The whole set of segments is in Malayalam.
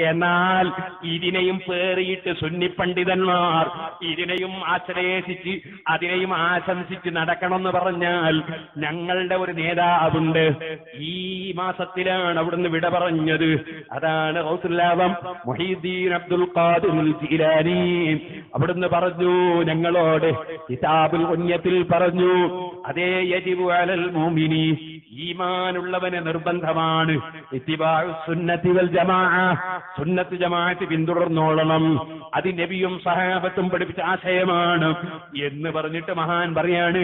എന്നാൽ ഇതിനെയും പേറിയിട്ട് സുന്നി പണ്ഡിതന്മാർ ഇതിനെയും ആശ്ലേഷിച്ച് അതിനെയും ആശംസിച്ച് നടക്കണമെന്ന് പറഞ്ഞാൽ ഞങ്ങളുടെ ഒരു നേതാവുണ്ട്. ഈ മാസത്തിലാണ് അവിടുന്ന് വിട പറഞ്ഞത്. അതാണ് ഹൗസുല്ലാഭം മുഹീദ്ദീൻ അബ്ദുൽ ഖാദിർ അവിടുന്ന് പറഞ്ഞു ഞങ്ങളോട് കിതാബുൽ കുഞ്ഞത്തിൽ പറഞ്ഞു അതേ യജിബു അലൽ മോമിനി ഈമാനുള്ളവന് നിർബന്ധമാണ്. ഇത്തിബാഉ ജമാ സുന്നത്ത് ജമാഅത്ത് പിന്തുടർന്നോളണം. അത് നബിയും സഹാബത്തും പഠിപ്പിച്ച ആശയമാണ്. എന്ന് പറഞ്ഞിട്ട് മഹാൻ പറയാണ്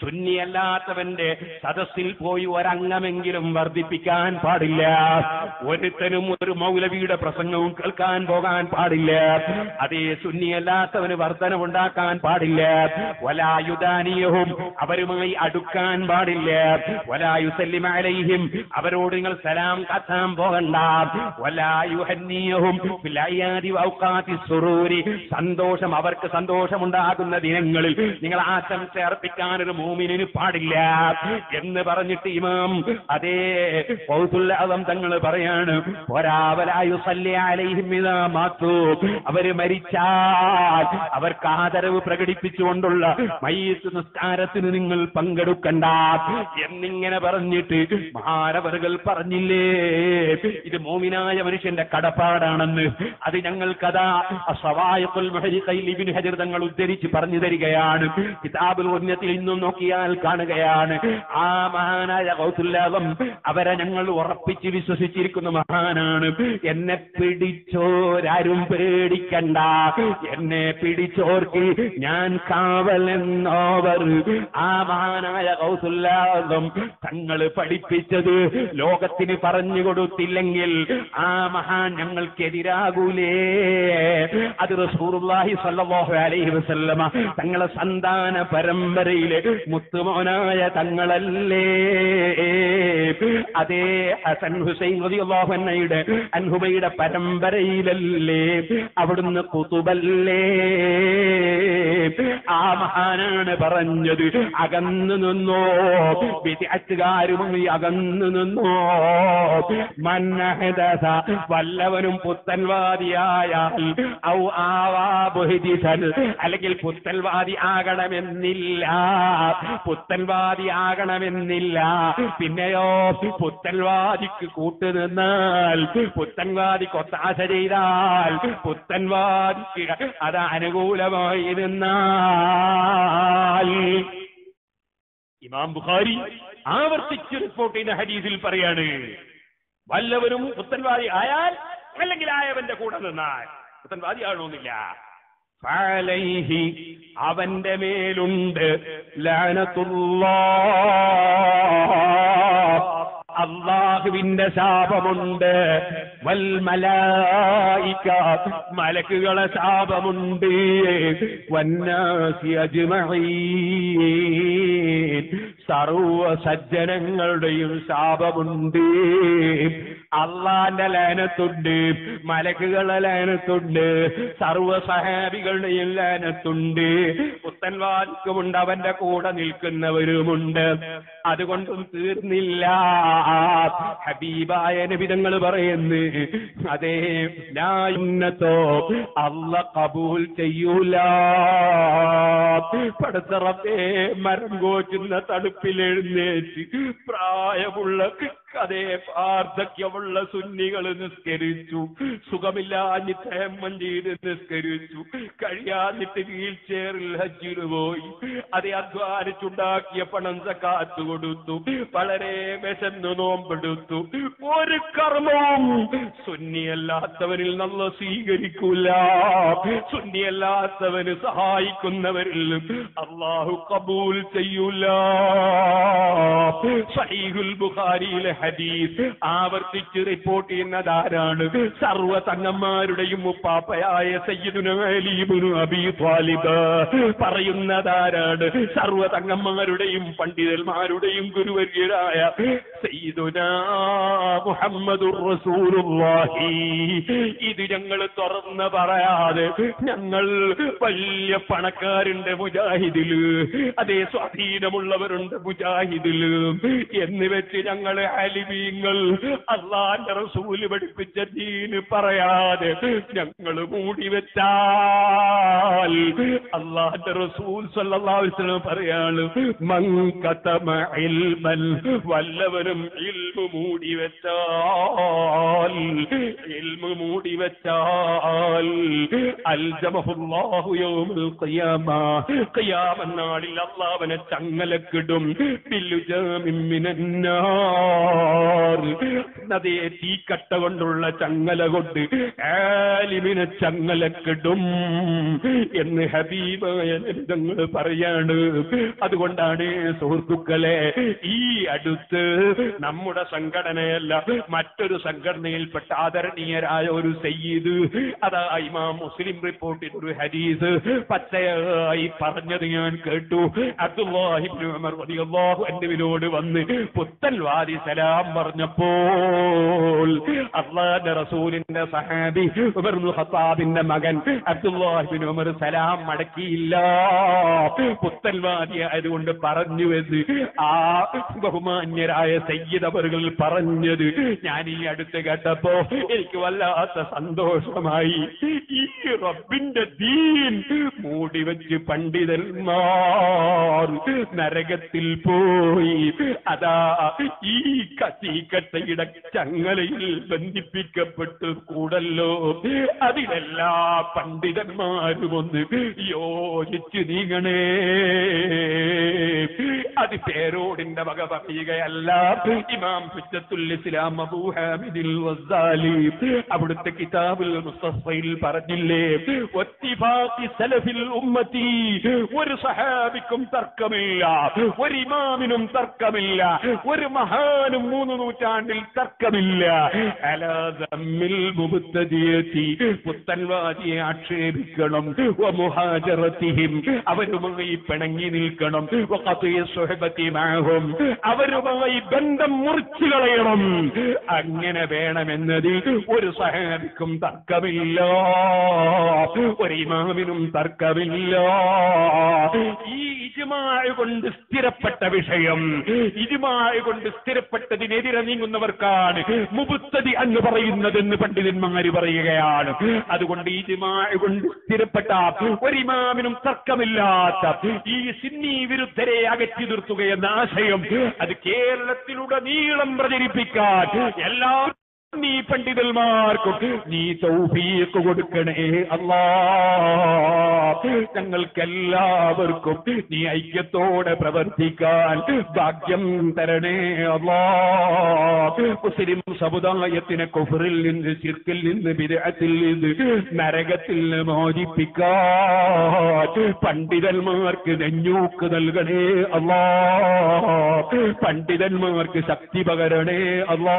സുന്നിയല്ലാത്തവന്റെ സദസ്സിൽ പോയി ഒരംഗമെങ്കിലും വർദ്ധിപ്പിക്കാൻ പാടില്ല. ഒരുത്തനും ഒരു മൗലവിയുടെ പ്രസംഗവും കേൾക്കാൻ പോകാൻ പാടില്ല. അതേ സുന്നിയല്ലാത്തവന് വർധനമുണ്ടാക്കാൻ പാടില്ല. വലായുദാനിയവും അവരുമായി അടുക്കാൻ പാടില്ല. വലായുസല്ലിമലൈഹിം അവരോട് നിങ്ങൾ സലാം കത്താൻ പോകണ്ട. വലായുഹന്നീയവും സുറൂരി സന്തോഷം അവർക്ക് സന്തോഷമുണ്ടാകുന്ന ദിനങ്ങളിൽ നിങ്ങൾ ആശംസ അർപ്പിക്കാൻ ഒരു മൂമിനിന് പാടില്ല. എന്ന് പറഞ്ഞിട്ട് ഇമാം അതേ ഫൗസുല്ലാദം തങ്ങൾ പറയാണ് പോരാവലായു അലൈഹിം മാത്തു അവർ മരിച്ചാൽ അവർക്ക് ആദരവ് പ്രകടിപ്പിച്ചുകൊണ്ടുള്ള മയ്യത്ത് നിസ്കാരത്തിന് നിങ്ങൾ പങ്കെടുക്കണ്ട. എന്നിങ്ങനെ പറഞ്ഞിട്ട് മഹാരവറുകൾ പറഞ്ഞില്ലേ? ഇത് മോമിനായ മനുഷ്യന്റെ കടപ്പാടാണെന്ന്. അത് ഞങ്ങൾക്കതാ ഇബ്നു ഹജർ തങ്ങൾ ഉദ്ധരിച്ച് പറഞ്ഞു തരികയാണ്. കിതാബുൽ ഉന്നത്തിൽ ഇന്നും നോക്കിയാൽ കാണുകയാണ്. ആ മഹാനായ കൗസുല്ലാദം അവരെ ഞങ്ങൾ ഉറപ്പിച്ച് വിശ്വസിച്ചിരിക്കുന്ന മഹാനാണ്. എന്നെ പിടിച്ചോരാരും പേടിക്കണ്ട. എന്നെ പിടിച്ചോർക്ക് ഞാൻ കാവലെന്നോവർ ആ മഹാനായ കൗസുല്ലാദം തങ്ങൾ പഠിപ്പിച്ചത് ലോകത്തിന് പറഞ്ഞു കൊടുത്തില്ലെങ്കിൽ ആ മഹാൻ ഞങ്ങൾക്കെതിരാകൂലേ. അത് റസൂറുല്ലാഹി സല്ലാഹു അലൈഹി വസല്ലമ തങ്ങളെ സന്താന പരമ്പരയിലെ മുത്തുമോനായ തങ്ങളല്ലേ. അതേ ഹസൻ ഹുസൈൻ അൻഹയുടെ അൻഹുബയുടെ പരമ്പരയിലല്ലേ. അവിടുന്ന് കുതുബല്ലേ. ആ മഹാനാണ് പറഞ്ഞത്. അകന്നു നിന്നോ. വിദ്യാറ്റുകാരും അകന്നു നിന്നോ. മന്നഹദസ വല്ലവനും പുത്തൻവാദിയായാൽ ഔ ആവാ ബുഹിദിസൻ അല്ലെങ്കിൽ പുത്തൻവാദി ആകണമെന്നില്ല. പുത്തൻവാദി ആകണമെന്നില്ല. പിന്നെയോ പുത്തൻവാദിക്ക് കൂട്ടുനിന്നാൽ പുത്തൻവാദി കൊത്താശ ചെയ്താൽ പുത്തൻവാദിക്ക് അത് അനുകൂലമായി നിന്നാൽ ഇമാം ബുഖാരി ആവർത്തിച്ച് റിപ്പോർട്ട് ചെയ്യുന്ന ഹദീസിൽ പറയാണ് വല്ലവരും പുത്തൻവാദി ആയാൽ അല്ലെങ്കിൽ ആയവന്റെ കൂടെ നിന്നാൽ. പുത്തൻവാദി ആണോന്നില്ല അവന്റെ മേലുണ്ട് അള്ളാഹുവിന്റെ ശാപമുണ്ട് വൽ മലായിക മലക്കുകളെ ശാപമുണ്ട് വന്നാസി അജ്മഈൻ സർവ സജ്ജനങ്ങളുടെയും ശാപമുണ്ട്. അള്ളാന്റെ ലയനത്തുണ്ട് മലക്കുകളെ ലയനത്തുണ്ട് സർവ സഹാബികളുടെയും ലയനത്തുണ്ട് പുത്തൻവാദിക്കുമുണ്ട് അവന്റെ കൂടെ നിൽക്കുന്നവരുമുണ്ട്. അതുകൊണ്ടും തീർന്നില്ല. ഹബീബായ നബിതങ്ങൾ പറയുന്നു അതേ ഞാന്നത്തോ അല്ല കബൂൽ ചെയ്യൂല. പടുത്തറത്തെ മരം കോച്ചുന്ന തണുപ്പിൽ എഴുന്നേറ്റ് പ്രായമുള്ള അതേ വാർദ്ധക്യമുള്ള സുന്നികൾ നിസ്കരിച്ചു. സുഖമില്ലാഞ്ഞിട്ട് ചെയ്ത് നിസ്കരിച്ചു. കഴിയാഞ്ഞിട്ട് വീൽ ചെയറിൽ ഹജ്ജിന് പോയി. അതേ അധ്വാനിച്ചുണ്ടാക്കിയ പണം സക്കാത്ത് കൊടുത്തു. വളരെ വിശന്ന് നോമ്പെടുത്തു. ഒരു കർമ്മവും സുന്നിയല്ലാത്തവരിൽ നല്ല സ്വീകരിക്കൂല. സുന്നിയല്ലാത്തവന് സഹായിക്കുന്നവരിൽ അള്ളാഹു കബൂൽ ചെയ്യൂല. സഹീഹുൽ ഹദീസ് ആവർത്തിച്ച് റിപ്പോർട്ട് ചെയ്യുന്നതാരാണ്? സർവ തങ്ങന്മാരുടെയും ഉപ്പാപ്പയായ സയ്യിദുന അലീബുനു അബി ത്വാലിബ്. പറയുന്നതാരാണ്? സർവ തങ്ങന്മാരുടെയും പണ്ഡിതന്മാരുടെയും ഗുരുവര്യരായ സയ്യിദുന റസൂലുള്ളാഹി. ഇത് ഞങ്ങൾ തുറന്ന് പറയാതെ ഞങ്ങൾ വലിയ പണക്കാരുണ്ട് മുജാഹിദിൽ അതേ സ്വാധീനമുള്ളവരുണ്ട് മുജാഹിദിൽ എന്ന് വെച്ച് ഞങ്ങൾ ആലിമീങ്ങൾ അള്ളാന്റെ റസൂൽ പഠിപ്പിച്ച ദീന് പറയാതെ ഞങ്ങൾ മൂടി വെച്ചാൽ അള്ളാന്റെ റസൂൽ വസല്ലം പറയാണ് മൻ കതമ ഇൽമൻ വല്ലവരും ഇൽമു മൂടി വെച്ചാൽ ഇൽമു മൂടി വെച്ചാൽ അൽജമഹുല്ലാഹു യൗമുൽ ഖിയാമ ഖിയാമ നാളിൽ അള്ളാഹുവിനെ ചങ്ങലക്കിടും ബില്ലുജാമിൻ മിനന്നാർ. അതേ തീക്കട്ട കൊണ്ടുള്ള ചങ്ങല കൊണ്ട് ആലിമിനെ ചങ്ങലക്കിടും എന്ന് ഹബീബായ ലളിതങ്ങൾ പറയാണ്. അതുകൊണ്ടാണ് സുഹൃത്തുക്കളെ ഈ അടുത്ത് നമ്മുടെ സംഘടനയല്ല മറ്റൊരു സംഘടനയിൽപ്പെട്ട ആദരണീയരായ ഒരു സയ്യിദ് അതാ ഇമാം മുസ്ലിം റിപ്പോർട്ടിൽ ഒരു ഹരീസ് പച്ചയായി പറഞ്ഞത് ഞാൻ കേട്ടു. അബ്ദുല്ലാഹിബ്നു ഉമർ റളിയല്ലാഹു അൻഹുവിനോട് വന്ന് പുത്തൽവാദി സലാം പറഞ്ഞപ്പോൾ അള്ളാഹുവിന്റെ റസൂലിന്റെ സഹാബി ഉമർ ഇബ്നുൽ ഖത്താബിന്റെ മകൻ അബ്ദുല്ലാഹിബ്നു ഉമർ സലാം മടക്കിയില്ല. പുത്തൽവാദി ആയതുകൊണ്ട് പറഞ്ഞു ആ ബഹുമാന്യരായ സയ്യിദ് അവറുകൾ പറഞ്ഞത്. ഞാൻ ഈ അടുത്ത് കേട്ടപ്പോ എനിക്ക് വല്ലാത്ത സന്തോഷമായി. ഈ റബ്ബിന്റെ ദീൻ മൂടി വെച്ച് പണ്ഡിതന്മാർ നരകത്തിൽ പോയി. അതാ ഈ കത്തീക്കട്ടയുടെ ചങ്ങലയിൽ ബന്ധിപ്പിക്കപ്പെട്ട് കൂടല്ലോ. അതിലെല്ലാ പണ്ഡിതന്മാരും ഒന്ന് യോജിച്ച് നീങ്ങണേ. അത് പേരോടിന്റെ വക പറയുകയല്ല. ഇമാം ഹുജ്ജത്തുൽ ഇസ്ലാം അബൂ ഹാമിദിൽ വസാലി അവിടുത്തെ കിതാബിൽ മുസ്തഫയിൽ പറഞ്ഞില്ലേ വത്തിഫാഖി സലഫിൽ ഉമ്മത്തി ഒരു സഹാബിക്കും തർക്കമില്ല ഒരു ഇമാമിനും തർക്കമില്ല ഒരു മഹാനും മൂന്ന് നൂറ്റാണ്ടിൽ തർക്കമില്ല. അലാദമ്മിൽ മുബുദ്ധതിയെത്തി പുത്തൻവാദിയെ ആക്ഷേപിക്കണം അവരുമായി പിണങ്ങി നിൽക്കണം അവരുമായി ബന്ധം മുറിച്ചു കളയണം അങ്ങനെ വേണമെന്നതിൽ ഒരു സഹാബിക്കും തർക്കമില്ല. ഒരു ഇമാമിനും തർക്കമില്ല. ഈ ഇജുമായ കൊണ്ട് സ്ഥിരപ്പെട്ട വിഷയം ഇജുമായ കൊണ്ട് സ്ഥിരപ്പെട്ടതിനെതിരെ നീങ്ങുന്നവർക്കാണ് മുപുത്തതി എന്ന് പറയുന്നതെന്ന് പണ്ഡിതന്മാര് പറയുകയാണ്. അതുകൊണ്ട് ഇജുമായ കൊണ്ട് സ്ഥിരപ്പെട്ട ഒരു ഇമാമിനും തർക്കമില്ലാത്ത ഈ സിന്നി വിരുദ്ധരെ അകറ്റി നിർത്തുകയെന്ന ആശയം അത് കേരളത്തിലുടനീളം പ്രചരിപ്പിക്കാൻ എല്ലാ നീ പണ്ഡിതന്മാർക്കും നീ തൗഫീഖ് കൊടുക്കണേ അല്ലാ. ഞങ്ങൾക്കെല്ലാവർക്കും നീ ഐക്യത്തോടെ പ്രവർത്തിക്കാൻ ഭാഗ്യം തരണേ അല്ലാ. മുസ്ലിം സമുദായത്തിനെ കുഫറിൽ നിന്ന് ചിർക്കിൽ നിന്ന് വിരഹത്തിൽ നിന്ന് നരകത്തിൽ നിന്ന് മോചിപ്പിക്കാൻ പണ്ഡിതന്മാർക്ക് നെഞ്ഞൂക്ക് നൽകണേ അല്ലാ. പണ്ഡിതന്മാർക്ക് ശക്തി പകരണേ അല്ലാ.